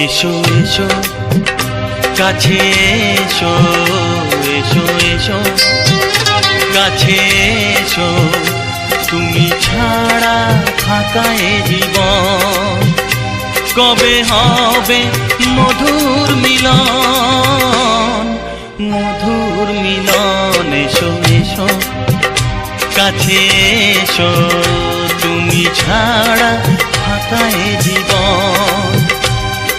এসো এসো, কাছে এসো এসো এসো, কাছে এসো, তুমি ছাড়া ফাঁকা এ জীবন। কবে হবে মধুর মিলন? মধুর মিলন, এসো এসো, কাছে এসো, তুমি ছাড়া ফাঁকা এ জীবন।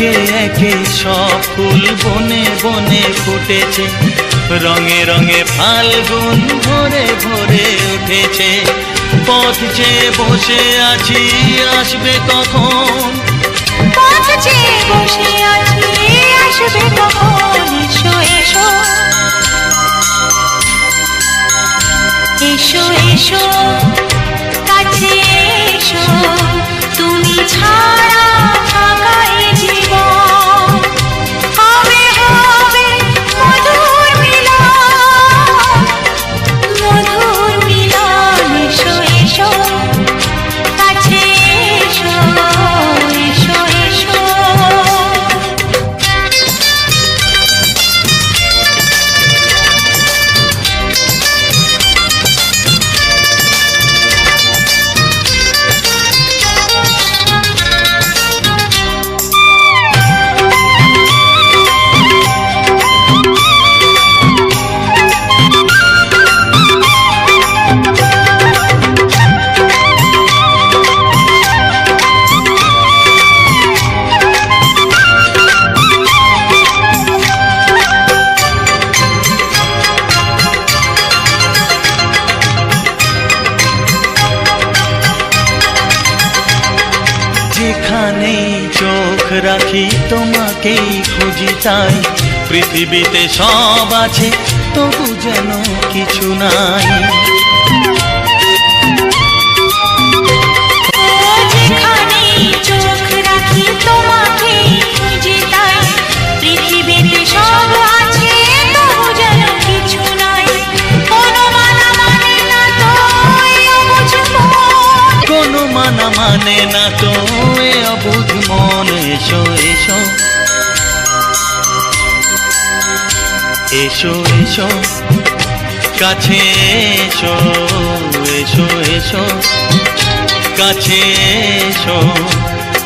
একে একে সব ফুল বনে বনে ফুটেছে। রঙে রঙে ফাল্গুন ভরে ভরে উঠেছে। পথ বসে আছি, আসবে কখন? পথ চেয়ে বসে আছি, আসবে কখন? এসো এসো। এসো এসো। রাখি তোমাকেই খুঁজি তাই। পৃথিবীতে সব আছে তবু যেন কিছু নাই। মানা না তো অবুধ মন, এসো এসো। এসো এসো। কাছে এসো এসো এসো। কাছে এসো,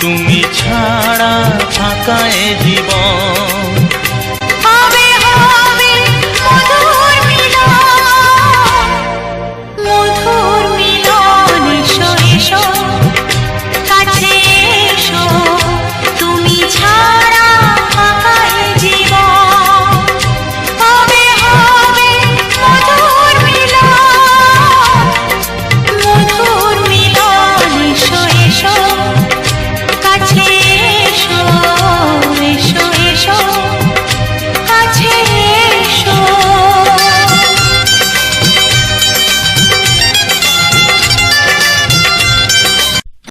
তুমি ছাড়া এ জীবন।